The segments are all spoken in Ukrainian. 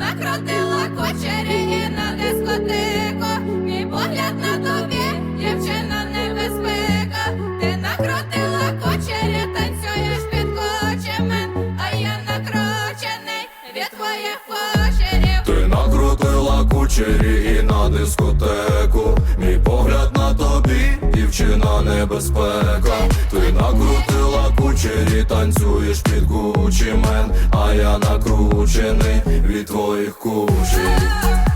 накрутила кучері і на дискотеку. Мій погляд на тобі, дівчина небезпека. Ти накрутила кучері, танцюєш під кучемен, а я накручений від твоїх кучерів. Ти накрутила кучері і на дискотеку. Мій погляд на тобі, дівчина небезпека. Ти накрутила кучері, танцюєш під Гучі мен, а я накручений від твоїх кучерів.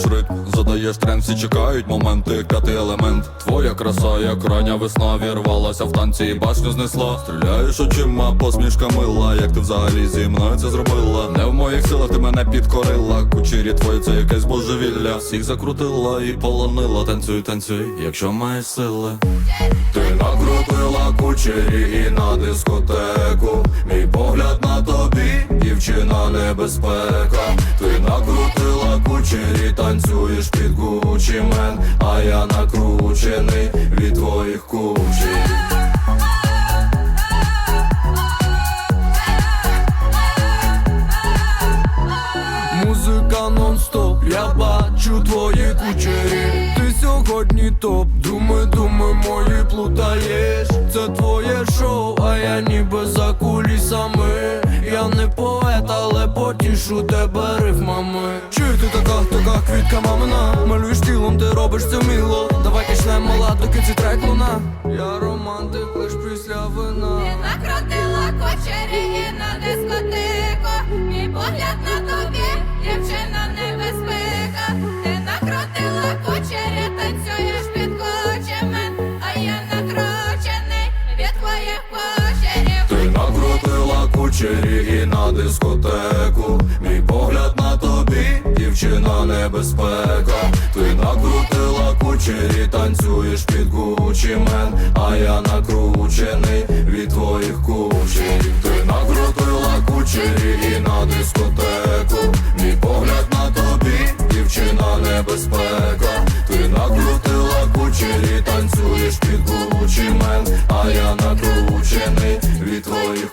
Відчуваєш ритм, задаєш тренд, всі чекають моменти, п'ятий елемент. Твоя краса, як рання весна, вірвалася в танці і башню знесла. Стріляєш очима, посмішка мила, як ти взагалі зі мною це зробила. Не в моїх силах ти мене підкорила. Кучері твої це якесь божевілля. Всіх закрутила і полонила. Танцюй, танцюй, якщо маєш сили. Ти накрутила кучері і на дискотеку. Мій погляд на тобі, дівчина небезпека. Ти накрутила кучері, танцюєш під Гучі мен, а я накручений від твоїх кучерів. Музика нон-стоп, я бачу твої кучері Ти сьогодні топ, думи, думи мої плутаєш Це твоє шоу, а я ніби потішу тебе рифмами Чи ти така, така квітка мамина. Малюєш тілом, ти робиш це вміло. Давай качнем мала, до кінці трек луна. Я романтик лиш після вина. Ти накрутила кочері і на дискотеку. Мій погляд на кучері і на дискотеку. Мій погляд на тобі, дівчина небезпека. Ти накрутила кучері, танцюєш під Гучі мен, а я накручений від твоїх кучерів. Ти накрутила кучері і на дискотеку. Мій погляд на тобі, дівчина небезпека. Ти накрутила кучері, танцюєш під Гучі мен, а я накручений від твоїх